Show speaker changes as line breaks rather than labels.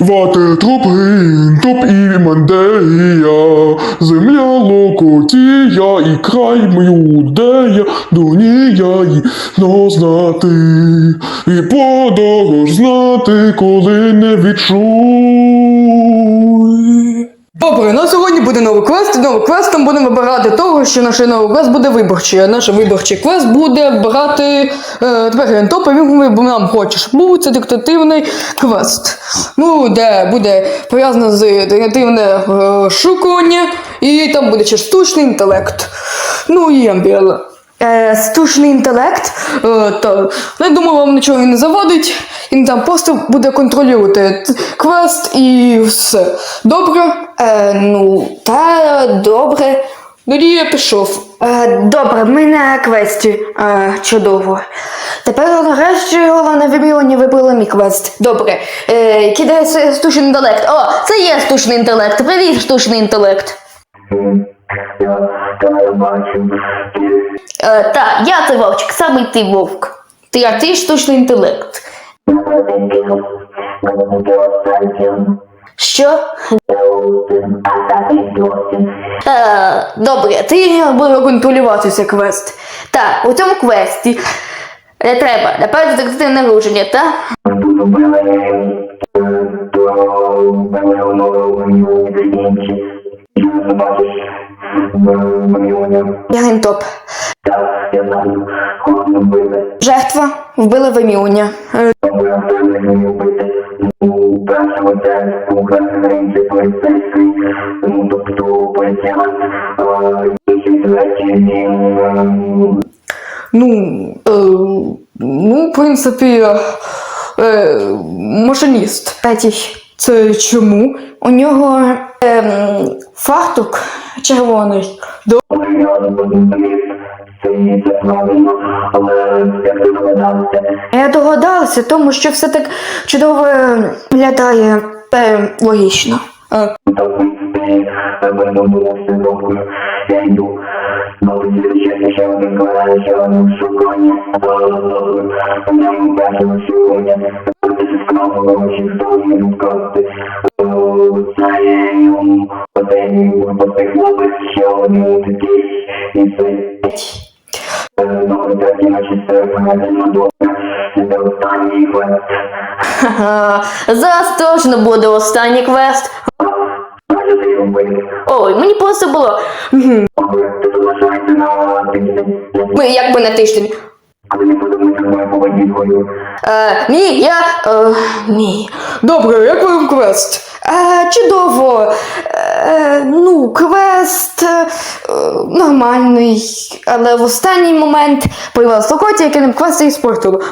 Вати трупи, топ і мандея, земля локотія і край мюдея, донія і но знати, і подорож знати, коли не відчуй.
Добре, на сьогодні буде новий квест. Новий квестом будемо вибирати того, що наш новий квест буде виборчий. А наш виборчий квест буде вибирати е, тепер він ви нам хочеш. Був це диктативний квест. Ну, де буде пов'язано з диктативне е, і там буде ще штучний інтелект. Ну і амбіл. Е, штучний інтелект, е, то я думаю, вам нічого не заводить, він там просто буде контролювати квест і все. Добре?
Е, ну, та добре.
Тоді я пішов.
Е, добре, ми на квесті. Е, чудово. Тепер нарешті головне вибілення вибрало мій квест. Добре. Е, кидає с- штучний інтелект. О, це є штучний інтелект. Привіт, штучний інтелект. Е, так, я це вовчик, саме ти вовк. Ти, а ти штучний інтелект. Що? Е, добре, ти буде контролювати цей квест. Так, у цьому квесті не треба. Напевно, детективне нарушення, так? Я гентоп. Жертва вбили вимілення. Е,
Ну, е, ну, в принципі, е, машиніст.
Третій.
Це чому?
У нього ем, фартук червоний. Я догадався, тому що все так чудово виглядає е, логічно.
Е,
Зараз точно буде останній квест. Ой, мені просто було. мгм,
Ти залишаєшся на тиждень,
Ми. Е, ні, я. Е, ні.
Добре, як вам квест?
Е, чудово. Е, ну, квест е, нормальний, але в останній момент появилась локація, яке нам квест і спорту.